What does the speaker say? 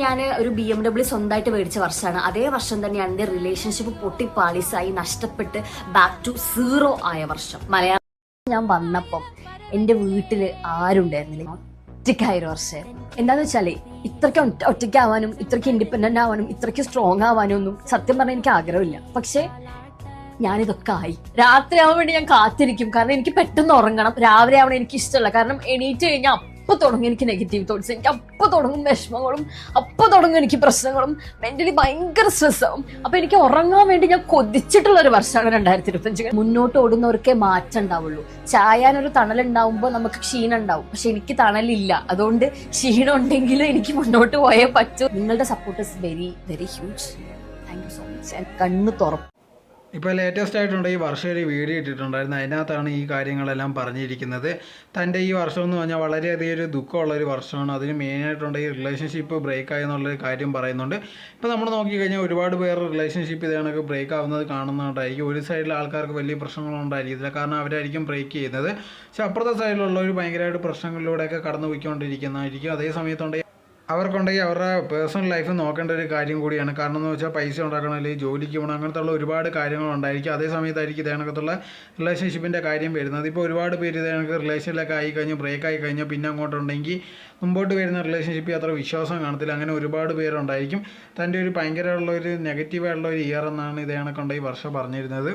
ഞാൻ ഒരു B M W സ്വന്തമായിട്ട് മേടിച്ച വർഷമാണ്. അതേ വർഷം തന്നെയാണ് എന്റെ റിലേഷൻഷിപ്പ് പൊട്ടി പാളിസായി നഷ്ടപ്പെട്ട് ബാക്ക് ടു സീറോ ആയ വർഷം. മലയാളം ഞാൻ വന്നപ്പം എന്റെ വീട്ടിൽ ആരുണ്ടായിരുന്നില്ല. ഒറ്റയ്ക്കായ ഒരു വർഷമായിരുന്നു എന്താന്ന് വെച്ചാൽ ഇത്രയ്ക്ക് ഒറ്റ- ഒറ്റയ്ക്കാവാനും ഇത്രയ്ക്ക് ഇൻഡിപെൻഡന്റ് ആവാനും ഇത്രയ്ക്ക് സ്ട്രോങ് ആവാനും ഒന്നും സത്യം പറഞ്ഞാൽ എനിക്ക് ആഗ്രഹമില്ല. പക്ഷേ ഞാനിതൊക്കെ ആയി. രാത്രി ആവാൻ വേണ്ടി ഞാൻ കാത്തിരിക്കും. കാരണം എനിക്ക് പെട്ടെന്ന് ഉറങ്ങണം. രാവിലെ ആവണം എനിക്ക് ഇഷ്ടമല്ല. കാരണം എണീറ്റ് കഴിഞ്ഞാൽ അപ്പൊ തുടങ്ങും എനിക്ക് നെഗറ്റീവ് തോട്ട്സ് എനിക്ക് അപ്പം തുടങ്ങും വിഷമങ്ങളും അപ്പം തുടങ്ങും എനിക്ക് പ്രശ്നങ്ങളും മെന്റലി ഭയങ്കര സ്ട്രെസ്സാവും അപ്പോൾ എനിക്ക് ഉറങ്ങാൻ വേണ്ടി ഞാൻ കൊതിച്ചിട്ടുള്ള ഒരു വർഷമാണ് രണ്ടായിരത്തി ഇരുപത്തഞ്ച് മുന്നോട്ട് ഓടുന്നവർക്കേ മാറ്റം ഉണ്ടാവുള്ളൂ. ചായാനൊരു തണലുണ്ടാവുമ്പോൾ നമുക്ക് ക്ഷീണം ഉണ്ടാവും. പക്ഷെ എനിക്ക് തണലില്ല. അതുകൊണ്ട് ക്ഷീണം ഉണ്ടെങ്കിൽ എനിക്ക് മുന്നോട്ട് പോയേ പറ്റൂ. നിങ്ങളുടെ support is very very huge thank you so much കണ്ണ് തുറക്കും ഇപ്പോൾ ലേറ്റസ്റ്റ് ആയിട്ടുണ്ട്. ഈ വർഷം ഒരു വീഡിയോ ഇട്ടിട്ടുണ്ടായിരുന്നു. അതിനകത്താണ് ഈ കാര്യങ്ങളെല്ലാം പറഞ്ഞിരിക്കുന്നത്. തന്റെ ഈ വർഷം എന്ന് പറഞ്ഞാൽ വളരെയധികം ഒരു ദുഃഖമുള്ള ഒരു വർഷമാണ്. അതിന് മെയിനായിട്ടുണ്ട് ഈ റിലേഷൻഷിപ്പ് ബ്രേക്ക് ആയി എന്നുള്ളൊരു കാര്യം പറയുന്നുണ്ട്. ഇപ്പോൾ നമ്മൾ നോക്കിക്കഴിഞ്ഞാൽ ഒരുപാട് പേർ റിലേഷൻഷിപ്പ് ഇത് ബ്രേക്ക് ആവുന്നത് കാണുന്നതുകൊണ്ടായിരിക്കും ഒരു സൈഡിൽ ആൾക്കാർക്ക് വലിയ പ്രശ്നങ്ങളുണ്ടായിരിക്കില്ല കാരണം അവരായിരിക്കും ബ്രേക്ക് ചെയ്യുന്നത്. പക്ഷെ അപ്പുറത്തെ സൈഡിലുള്ളവർ ഭയങ്കരമായിട്ട് പ്രശ്നങ്ങളിലൂടെയൊക്കെ കടന്നു പോയിക്കൊണ്ടിരിക്കുന്നതായിരിക്കും അതേ സമയത്തുണ്ട് അവർക്കുണ്ടെങ്കിൽ അവരുടെ പേഴ്സണൽ ലൈഫ് നോക്കേണ്ട ഒരു കാര്യം കൂടിയാണ്. കാരണം എന്ന് വെച്ചാൽ പൈസ ഉണ്ടാക്കണം അല്ലെങ്കിൽ ജോലിക്ക് പോകണം അങ്ങനത്തെ ഉള്ള ഒരുപാട് കാര്യങ്ങളുണ്ടായിരിക്കും അതേ സമയത്തായിരിക്കും ഇതേണക്കത്തുള്ള റിലേഷൻഷിപ്പിന്റെ കാര്യം വരുന്നത്. ഇപ്പോൾ ഒരുപാട് പേര് ഇതേണക്ക് റിലേഷനിലൊക്കെ ആയി കഴിഞ്ഞ് ബ്രേക്ക് ആയി കഴിഞ്ഞാൽ പിന്നെ അങ്ങോട്ടുണ്ടെങ്കിൽ മുമ്പോട്ട് വരുന്ന റിലേഷൻഷിപ്പിൽ അത്ര വിശ്വാസം കാണത്തില്ല. അങ്ങനെ ഒരുപാട് പേരുണ്ടായിരിക്കും. തന്റെ ഒരു ഭയങ്കരമുള്ള ഒരു നെഗറ്റീവായിട്ടുള്ള ഒരു ഇയർ എന്നാണ് ഇതേണക്കുണ്ടെങ്കിൽ വർഷം പറഞ്ഞിരുന്നത്.